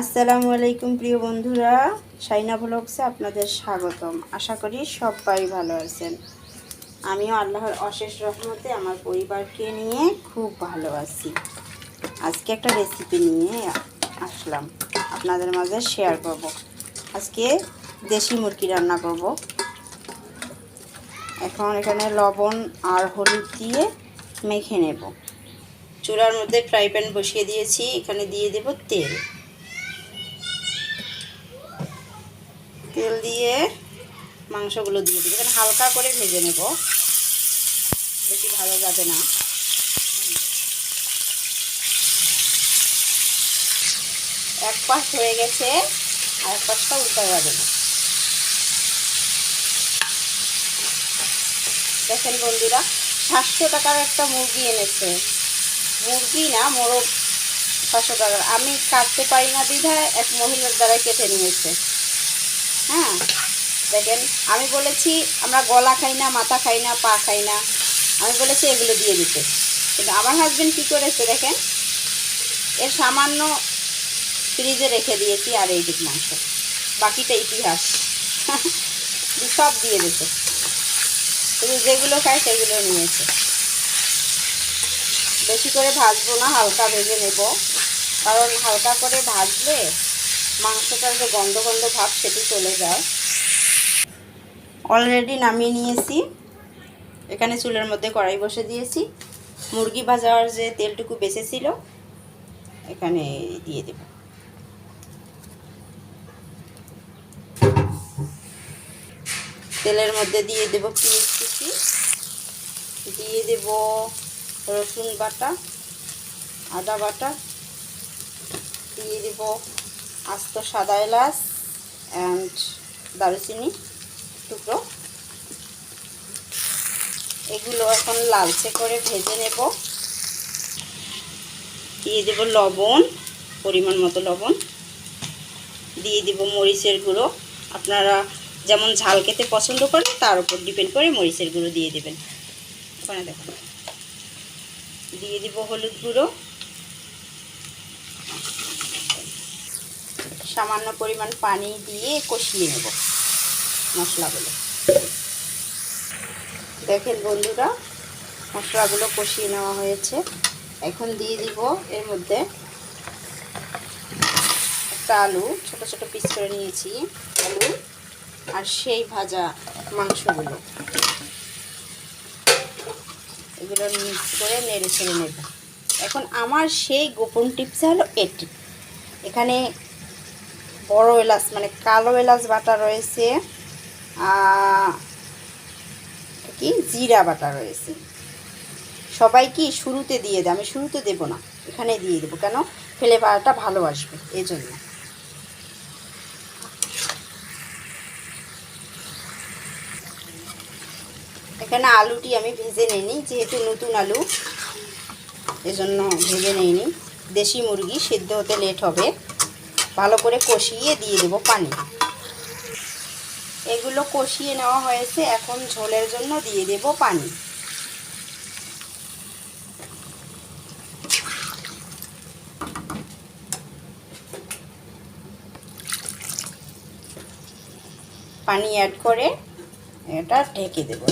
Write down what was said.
আসসালামু আলাইকুম প্রিয় বন্ধুরা সাইনা ব্লগসে আপনাদের স্বাগতম। আশা করি সবাই ভালো আছেন। আমিও আল্লাহর অশেষ রহমতে আমার পরিবারকে নিয়ে খুব ভালো আছি। আজকে একটা রেসিপি নিয়ে আসলাম। আপনাদের মাঝে শেয়ার করব। আজকে দেশি মুরগি রান্না করব। এখন এখানে লবণ আর হলুদ দিয়ে মেখে নেব। চুলার মধ্যে ফ্রাই প্যান বসিয়ে দিয়েছি। এখানে দিয়ে দেব তেল। তেল দিয়ে মাংসগুলো দিয়ে দেবো। এখানে হালকা করে ভেজে নেব। বেশি ভালো যাবে না। এক পাশ হয়ে গেছে, আর এক পাশটা উল্টা যাবে না। দেখেন বন্ধুরা, সাতশো টাকার একটা মুরগি এনেছে। মুরগি না, মোরগ পাঁচশো টাকার আমি কাটতে পারি না বিধায় এক মহিলার দ্বারা কেটে নিয়েছে। হ্যাঁ দেখেন, আমি বলেছি, আমরা গলা খাই না, মাথা খাই না, পা খাই না। আমি বলেছি, এগুলো দিয়ে দিতে। কিন্তু আমার হাজবেন্ড কী করেছে দেখেন? এর সামান্য ফ্রিজে রেখে দিয়েছি আর এই দিক মাংস। বাকিটা ইতিহাস। সব দিয়ে দিতে। শুধু যেগুলো খায়, সেগুলো নিয়েছে। বেশি করে ভাজবো না, হালকা ভেজে নেব। কারণ হালকা করে ভাজলে মাংসটার যে গন্ধ গন্ধ ভাব সেটি চলে যায়। অলরেডি নামিয়ে নিয়েছি। এখানে চুলের মধ্যে কড়াই বসে দিয়েছি। মুরগি ভাজার যে তেলটুকু বেঁচেছিল এখানে দিয়ে দেব। তেলের মধ্যে দিয়ে দেব পিঁয়াজ কুচি। দিয়ে দেব রসুন বাটা, আদা বাটা, দিয়ে দেব আস্ত সাদা এলাচ অ্যান্ড দারুচিনি টুকরো। এগুলো এখন লালচে করে ভেজে নেব। দিয়ে দেব লবণ, পরিমাণ মতো লবণ। দিয়ে দেব মরিচের গুঁড়ো। আপনারা যেমন ঝাল খেতে পছন্দ করেন, তার উপর ডিপেন্ড করে মরিচের গুঁড়ো দিয়ে দেবেন। ওখানে দেখুন। দিয়ে দিব হলুদ গুঁড়ো। সামান্য পরিমাণ পানি দিয়ে কষিয়ে নেব মশলাগুলো। দেখেন বন্ধুরা, মশলাগুলো কষিয়ে নেওয়া হয়েছে। এখন দিয়ে দিব এর মধ্যে একটা আলু, ছোট ছোট পিস করে নিয়েছি আলু আর সেই ভাজা মাংসগুলো। এগুলো মিক্স করে নেড়ে ছেড়ে নেব। এখন আমার সেই গোপন টিপস হলো এটি। এখানে বড় এলাচ মানে কালো এলাচ বাটা রয়েছে কি? জিরা বাটা রয়েছে। সবাই কি শুরুতে দিয়ে দেয়? আমি শুরুতে দেবো না, এখানে দিয়ে দেবো কেন? ফ্লেভারটা ভালো আসবে, এই জন্য। এখানে আলুটি আমি ভেজে নিইনি, যেহেতু নতুন আলু, এজন্য ভেজে নিইনি। দেশি মুরগি, সিদ্ধ হতে লেট হবে। ভালো করে কষিয়ে দিয়ে দেব পানি। এগুলো কষিয়ে নেওয়া হয়েছে, এখন ঝোলের জন্য দিয়ে দেব পানি। পানি অ্যাড করে এটা ঢেকে দেবো